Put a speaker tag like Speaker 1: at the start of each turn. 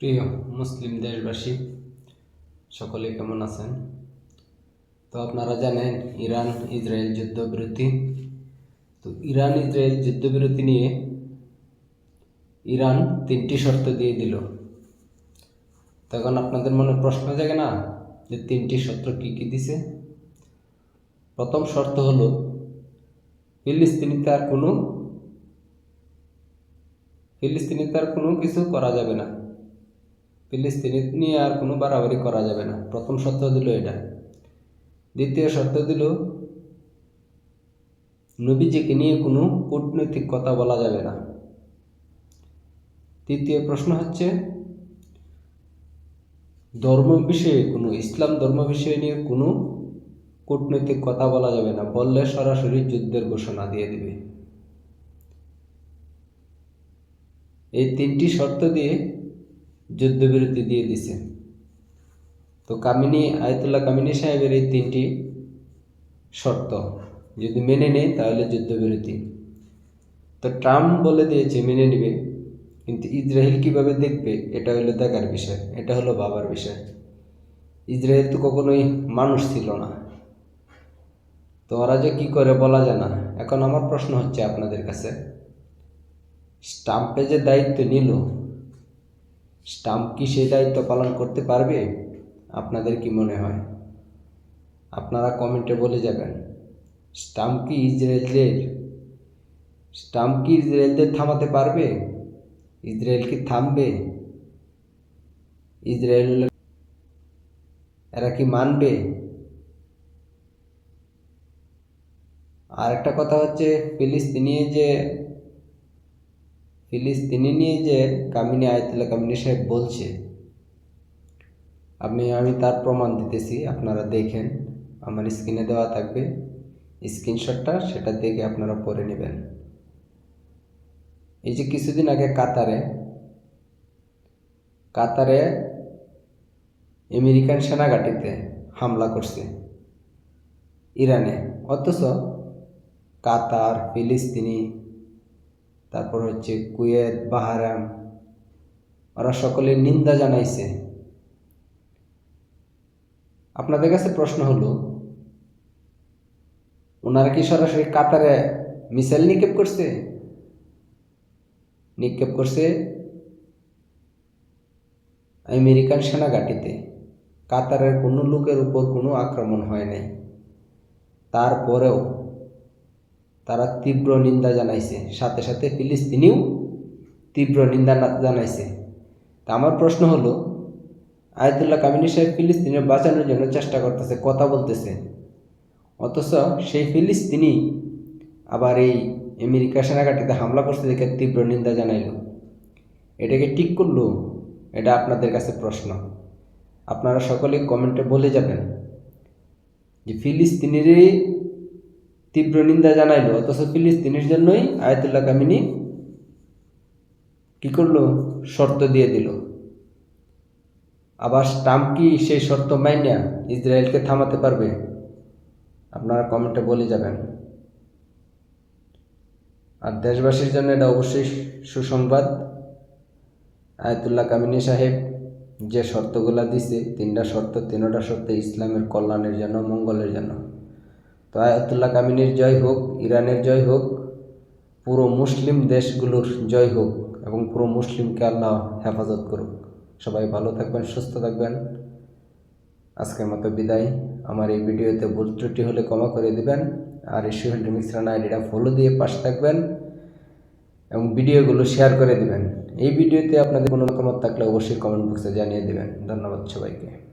Speaker 1: প্রিয় মুসলিম দেশবাসী, সকলে কেমন আছেন? তো আপনারা জানেন, ইরান ইসরায়েল যুদ্ধবিরতি। তো ইরান ইসরায়েল যুদ্ধবিরতি নিয়ে ইরান তিনটি শর্ত দিয়ে দিল। তখন আপনাদের মনে প্রশ্ন জাগে না যে তিনটি শর্ত কী কী দিছে? প্রথম শর্ত হলো, ফিলিস্তিনিতে আর কোনো ফিলিস্তিনিতে আর কোনো কিছু করা যাবে না। ফিলিস্তিনি নিয়ে আর কোনো বাড়াবাড়ি করা যাবে না। প্রথম শর্ত দিল এটা। দ্বিতীয় শর্ত দিল, নবীজিকে নিয়ে কোনো কূটনৈতিক কথা বলা যাবে না। তৃতীয় প্রশ্ন হচ্ছে, ধর্ম বিষয়ে কোনো, ইসলাম ধর্ম বিষয় নিয়ে কোনো কূটনৈতিক কথা বলা যাবে না। বললে সরাসরি যুদ্ধের ঘোষণা দিয়ে দিবে। এই তিনটি শর্ত দিয়ে যুদ্ধবিরতি দিয়ে দিছে। তো কামিনী, আয়তুল্লাহ কামিনী সাহেবের এই তিনটি শর্ত, যদি মেনে নেয় তাহলে যুদ্ধবিরতি। তো ট্রাম্প বলে দিয়েছে, মেনে নেবে, কিন্তু ইসরায়েল কীভাবে দেখবে, এটা হলো দেখার বিষয়, এটা হলো বাবার বিষয়। ইসরায়েল তো কখনোই মানুষ ছিল না। তো ওরা যে কী করে বলা যায় না। এখন আমার প্রশ্ন হচ্ছে আপনাদের কাছে স্টাম্পে যে দায়িত্ব নিল স্টাম্প কি সেই দায়িত্ব পালন করতে পারবে? আপনাদের কি মনে হয়? আপনারা কমেন্টে বলে যাবেন। স্টাম্প কি ইসরায়েলের স্টাম্প কি ইসরায়েলদের থামাতে পারবে? ইসরায়েল কি থামবে? ইসরায়েল এরা কি মানবে? আর একটা কথা হচ্ছে, ফিলিস্তিনি যে ফিলিস্তিনি নিয়ে যে কামিনী আয়তুল্লাহ কামিনী সাহেব বলছে আমি আমি তার প্রমাণ দিতেছি, আপনারা দেখেন, আমার স্ক্রিনে দেওয়া থাকবে। স্ক্রিনশটটা সেটা দেখে আপনারা পড়ে নেবেন। এই যে কিছুদিন আগে কাতারে কাতারে আমেরিকান সেনাঘাটিতে হামলা করছে ইরানে। অথচ কাতার, ফিলিস্তিনি তারপর হচ্ছে কুয়েত বাহারাম ওরা সকলে নিন্দা জানাইছে। আপনাদের কাছে প্রশ্ন হলো, ওনারা কি সরাসরি কাতারে মিসাইল নিক্ষেপ করছে? নিক্ষেপ করছে আমেরিকান সেনাঘাটিতে। কাতারের কোনো লোকের উপর কোনো আক্রমণ হয় নাই। তারপরেও তারা তীব্র নিন্দা জানাইছে। সাথে সাথে ফিলিস্তিনিও তীব্র নিন্দা জানাইছে। তা আমার প্রশ্ন হলো, আয়তুল্লাহ কামিনী সাহেব ফিলিস্তিনের বাঁচানোর জন্য চেষ্টা করতেছে, কথা বলতেছে। অথচ সেই ফিলিস্তিনি আবার এই আমেরিকা সেনাঘাটিতে হামলা করছে দেখে তীব্র নিন্দা জানাইল। এটাকে ঠিক করল? এটা আপনাদের কাছে প্রশ্ন। আপনারা সকলে কমেন্টে বলে যাবেন যে ফিলিস্তিনিরই তীব্র নিন্দা জানাইলো, অথচ ফিলিস্তিনের জন্যই আয়তুল্লাহ কামিনী কি করল? শর্ত দিয়ে দিল। আবার ট্রাম্প কি সেই শর্ত মাইনা ইসরায়েলকে থামাতে পারবে? আপনারা কমেন্টে বলে যাবেন। আর দেশবাসীর জন্য এটা অবশ্যই সুসংবাদ। আয়তুল্লাহ কামিনী সাহেব যে শর্তগুলা দিছে, তিনটা শর্ত তিনটা শর্ত ইসলামের কল্যাণের জন্য, মঙ্গলের জন্য। তো আয়াতুল্লাহ কামিনীর জয় হোক, ইরানের জয় হোক, পুরো মুসলিম দেশগুলোর জয় হোক এবং পুরো মুসলিমকে আল্লাহ হেফাজত করুক। সবাই ভালো থাকবেন, সুস্থ থাকবেন। আজকের মতো বিদায়। আমার এই ভিডিওতে ভুল ত্রুটি হলে ক্ষমা করে দিবেন। আর এই সুহেল মিশ্রণ আইডিটা ফলো দিয়ে পাশে থাকবেন এবং ভিডিওগুলো শেয়ার করে দিবেন। এই ভিডিওতে আপনাদের কোনো মতামত থাকলে অবশ্যই কমেন্ট বক্সে জানিয়ে দেবেন। ধন্যবাদ সবাইকে।